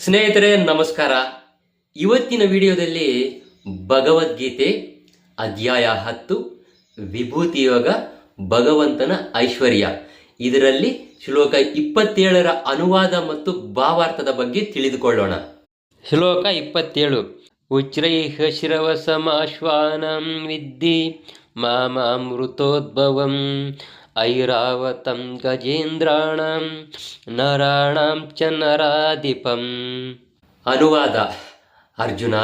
ಸ್ನೇಹಿತರೆ, ನಮಸ್ಕಾರ. ಇವತ್ತಿನ ವಿಡಿಯೋದಲ್ಲಿ ಭಗವದ್ಗೀತೆ ಅಧ್ಯಾಯ ಹತ್ತು, ವಿಭೂತಿ ಯೋಗ, ಭಗವಂತನ ಐಶ್ವರ್ಯ. ಇದರಲ್ಲಿ ಶ್ಲೋಕ ಇಪ್ಪತ್ತೇಳರ ಅನುವಾದ ಮತ್ತು ಭಾವಾರ್ಥದ ಬಗ್ಗೆ ತಿಳಿದುಕೊಳ್ಳೋಣ. ಶ್ಲೋಕ ಇಪ್ಪತ್ತೇಳು. ಉಚ್ರೈಹ ಶಿರವ ಸಮಾಶ್ವಾನಂ ವಿದ್ಧಿ ಮಾಮಾಮೃತೋದ್ಭವಂ ಐರಾವತಂ ಗಜೇಂದ್ರಾಣಂ ನರಾಣಾಂ ಚ ನರಾಧಿಪಂ ಅನುವಾದ ಅರ್ಜುನ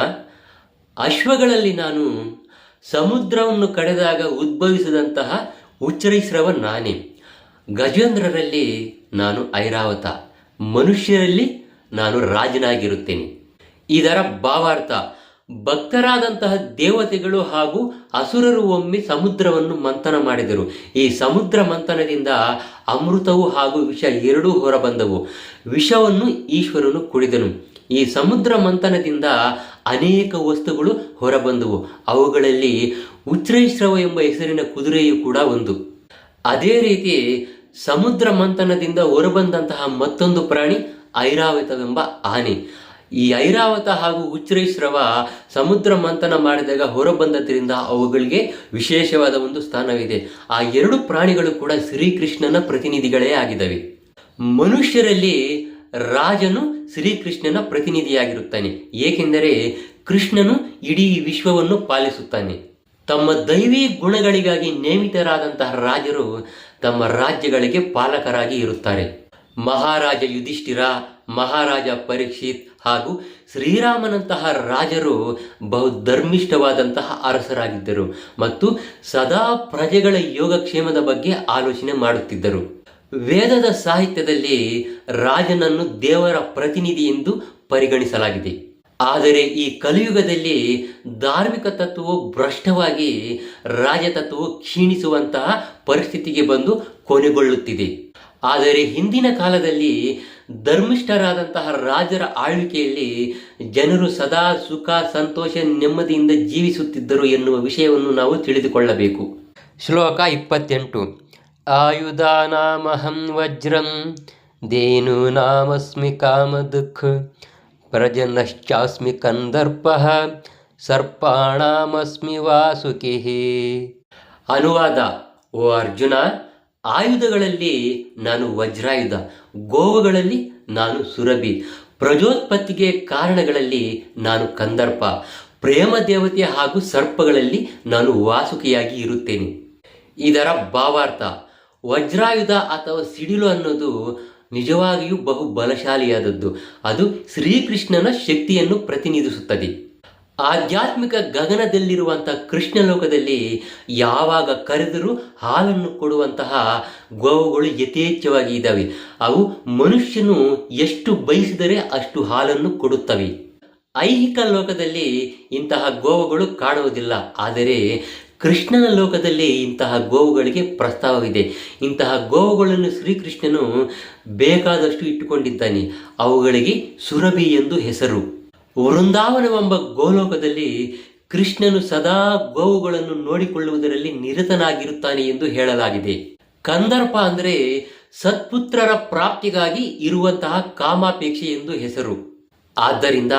ಅಶ್ವಗಳಲ್ಲಿ ನಾನು ಸಮುದ್ರವನ್ನು ಕಡೆದಾಗ ಉದ್ಭವಿಸಿದಂತಹ ಉಚ್ಚರಿಸ್ರವ ನಾನೇ. ಗಜೇಂದ್ರರಲ್ಲಿ ನಾನು ಐರಾವತ, ಮನುಷ್ಯರಲ್ಲಿ ನಾನು ರಾಜನಾಗಿರುತ್ತೇನೆ. ಇದರ ಭಾವಾರ್ಥ ಭಕ್ತರಾದಂತಹ ದೇವತೆಗಳು ಹಾಗೂ ಅಸುರರು ಒಮ್ಮೆ ಸಮುದ್ರವನ್ನು ಮಂಥನ ಮಾಡಿದರು. ಈ ಸಮುದ್ರ ಮಂಥನದಿಂದ ಅಮೃತವು ಹಾಗೂ ವಿಷ ಎರಡೂ ಹೊರಬಂದವು. ವಿಷವನ್ನು ಈಶ್ವರನು ಕುಡಿದನು. ಈ ಸಮುದ್ರ ಮಂಥನದಿಂದ ಅನೇಕ ವಸ್ತುಗಳು ಹೊರಬಂದವು. ಅವುಗಳಲ್ಲಿ ಉಚ್ರೈಶ್ರವ ಎಂಬ ಹೆಸರಿನ ಕುದುರೆಯು ಕೂಡ ಒಂದು. ಅದೇ ರೀತಿ ಸಮುದ್ರ ಮಂಥನದಿಂದ ಹೊರಬಂದಂತಹ ಮತ್ತೊಂದು ಪ್ರಾಣಿ ಐರಾವತವೆಂಬ ಆನೆ. ಈ ಐರಾವತ ಹಾಗೂ ಉಚ್ಚ್ರೈಶ್ರವ ಸಮುದ್ರ ಮಂಥನ ಮಾಡಿದಾಗ ಹೊರಬಂದದ್ರಿಂದ ಅವುಗಳಿಗೆ ವಿಶೇಷವಾದ ಒಂದು ಸ್ಥಾನವಿದೆ. ಆ ಎರಡು ಪ್ರಾಣಿಗಳು ಕೂಡ ಶ್ರೀಕೃಷ್ಣನ ಪ್ರತಿನಿಧಿಗಳೇ ಆಗಿದ್ದಾವೆ. ಮನುಷ್ಯರಲ್ಲಿ ರಾಜನು ಶ್ರೀಕೃಷ್ಣನ ಪ್ರತಿನಿಧಿಯಾಗಿರುತ್ತಾನೆ. ಏಕೆಂದರೆ ಕೃಷ್ಣನು ಇಡೀ ವಿಶ್ವವನ್ನು ಪಾಲಿಸುತ್ತಾನೆ. ತಮ್ಮ ದೈವಿ ಗುಣಗಳಿಗಾಗಿ ನೇಮಿತರಾದಂತಹ ರಾಜರು ತಮ್ಮ ರಾಜ್ಯಗಳಿಗೆ ಪಾಲಕರಾಗಿ ಇರುತ್ತಾರೆ. ಮಹಾರಾಜ ಯುಧಿಷ್ಠಿರ ಮಹಾರಾಜ ಪರೀಕ್ಷಿತ್ ಹಾಗೂ ಶ್ರೀರಾಮನಂತಹ ರಾಜರು ಬಹು ಧರ್ಮಿಷ್ಠವಾದಂತಹ ಅರಸರಾಗಿದ್ದರು ಮತ್ತು ಸದಾ ಪ್ರಜೆಗಳ ಯೋಗಕ್ಷೇಮದ ಬಗ್ಗೆ ಆಲೋಚನೆ ಮಾಡುತ್ತಿದ್ದರು. ವೇದದ ಸಾಹಿತ್ಯದಲ್ಲಿ ರಾಜನನ್ನು ದೇವರ ಪ್ರತಿನಿಧಿ ಎಂದು ಪರಿಗಣಿಸಲಾಗಿದೆ. ಆದರೆ ಈ ಕಲಿಯುಗದಲ್ಲಿ ಧಾರ್ಮಿಕ ತತ್ವವು ಭ್ರಷ್ಟವಾಗಿ ರಾಜತತ್ವವು ಕ್ಷೀಣಿಸುವಂತಹ ಪರಿಸ್ಥಿತಿಗೆ ಬಂದು ಕೊನೆಗೊಳ್ಳುತ್ತಿದೆ. ಆದರೆ ಹಿಂದಿನ ಕಾಲದಲ್ಲಿ ಧರ್ಮಿಷ್ಠರಾದಂತಹ ರಾಜರ ಆಳ್ವಿಕೆಯಲ್ಲಿ ಜನರು ಸದಾ ಸುಖ, ಸಂತೋಷ, ನೆಮ್ಮದಿಯಿಂದ ಜೀವಿಸುತ್ತಿದ್ದರು ಎನ್ನುವ ವಿಷಯವನ್ನು ನಾವು ತಿಳಿದುಕೊಳ್ಳಬೇಕು. ಶ್ಲೋಕ ಇಪ್ಪತ್ತೆಂಟು. ಆಯುಧಾನಾಮಹಂ ವಜ್ರಂ, ದೇನು ನಾಮಸ್ಮಿ ಕಾಮದುಃಖ, ಪ್ರಜನಶ್ಚಾಸ್ಮಿ ಕಂದರ್ಪ, ಸರ್ಪಾಣಾಮಸ್ಮಿ ವಾಸುಕಿ. ಅನುವಾದ, ಓ ಅರ್ಜುನ ಆಯುಧಗಳಲ್ಲಿ ನಾನು ವಜ್ರಾಯುಧ, ಗೋವುಗಳಲ್ಲಿ ನಾನು ಸುರಭಿ, ಪ್ರಜೋತ್ಪತ್ತಿಗೆ ಕಾರಣಗಳಲ್ಲಿ ನಾನು ಕಂದರ್ಪ, ಪ್ರೇಮ ದೇವತೆ ಹಾಗೂ ಸರ್ಪಗಳಲ್ಲಿ ನಾನು ವಾಸುಕಿಯಾಗಿ ಇರುತ್ತೇನೆ. ಇದರ ಭಾವಾರ್ಥ, ವಜ್ರಾಯುಧ ಅಥವಾ ಸಿಡಿಲು ಅನ್ನೋದು ನಿಜವಾಗಿಯೂ ಬಹು ಬಲಶಾಲಿಯಾದದ್ದು ಅದು ಶ್ರೀಕೃಷ್ಣನ ಶಕ್ತಿಯನ್ನು ಪ್ರತಿನಿಧಿಸುತ್ತದೆ. ಆಧ್ಯಾತ್ಮಿಕ ಗಗನದಲ್ಲಿರುವಂತಹ ಕೃಷ್ಣ ಲೋಕದಲ್ಲಿ ಯಾವಾಗ ಕರೆದರೂ ಹಾಲನ್ನು ಕೊಡುವಂತಹ ಗೋವುಗಳು ಯಥೇಚ್ಛವಾಗಿ ಇದ್ದಾವೆ. ಅವು ಮನುಷ್ಯನು ಎಷ್ಟು ಬಯಸಿದರೆ ಅಷ್ಟು ಹಾಲನ್ನು ಕೊಡುತ್ತವೆ. ಐಹಿಕ ಲೋಕದಲ್ಲಿ ಇಂತಹ ಗೋವುಗಳು ಕಾಣುವುದಿಲ್ಲ ಆದರೆ ಕೃಷ್ಣನ ಲೋಕದಲ್ಲಿ ಇಂತಹ ಗೋವುಗಳಿಗೆ ಪ್ರಸ್ತಾವವಿದೆ. ಇಂತಹ ಗೋವುಗಳನ್ನು ಶ್ರೀಕೃಷ್ಣನು ಬೇಕಾದಷ್ಟು ಇಟ್ಟುಕೊಂಡಿದ್ದಾನೆ. ಅವುಗಳಿಗೆ ಸುರಭಿ ಎಂದು ಹೆಸರು. ವೃಂದಾವನವೆಂಬ ಗೋಲೋಕದಲ್ಲಿ ಕೃಷ್ಣನು ಸದಾ ಗೋವುಗಳನ್ನು ನೋಡಿಕೊಳ್ಳುವುದರಲ್ಲಿ ನಿರತನಾಗಿರುತ್ತಾನೆ ಎಂದು ಹೇಳಲಾಗಿದೆ. ಕಂದರ್ಪ ಅಂದರೆ ಸತ್ಪುತ್ರರ ಪ್ರಾಪ್ತಿಗಾಗಿ ಇರುವಂತಹ ಕಾಮಾಪೇಕ್ಷೆ ಎಂದು ಹೆಸರು. ಆದ್ದರಿಂದ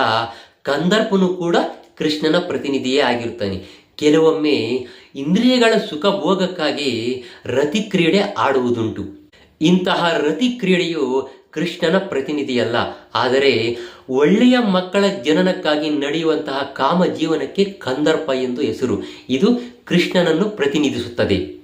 ಕಂದರ್ಪನು ಕೂಡ ಕೃಷ್ಣನ ಪ್ರತಿನಿಧಿಯೇ ಆಗಿರುತ್ತಾನೆ. ಕೆಲವೊಮ್ಮೆ ಇಂದ್ರಿಯಗಳ ಸುಖ ಭೋಗಕ್ಕಾಗಿ ರತಿ ಕ್ರೀಡೆ ಆಡುವುದುಂಟು. ಇಂತಹ ರತಿ ಕ್ರೀಡೆಯು ಕೃಷ್ಣನ ಪ್ರತಿನಿಧಿಯಲ್ಲ. ಆದರೆ ಒಳ್ಳೆಯ ಮಕ್ಕಳ ಜನನಕ್ಕಾಗಿ ನಡೆಯುವಂತಹ ಕಾಮ ಜೀವನಕ್ಕೆ ಕಂದರ್ಪ ಎಂದು ಹೆಸರು. ಇದು ಕೃಷ್ಣನನ್ನು ಪ್ರತಿನಿಧಿಸುತ್ತದೆ.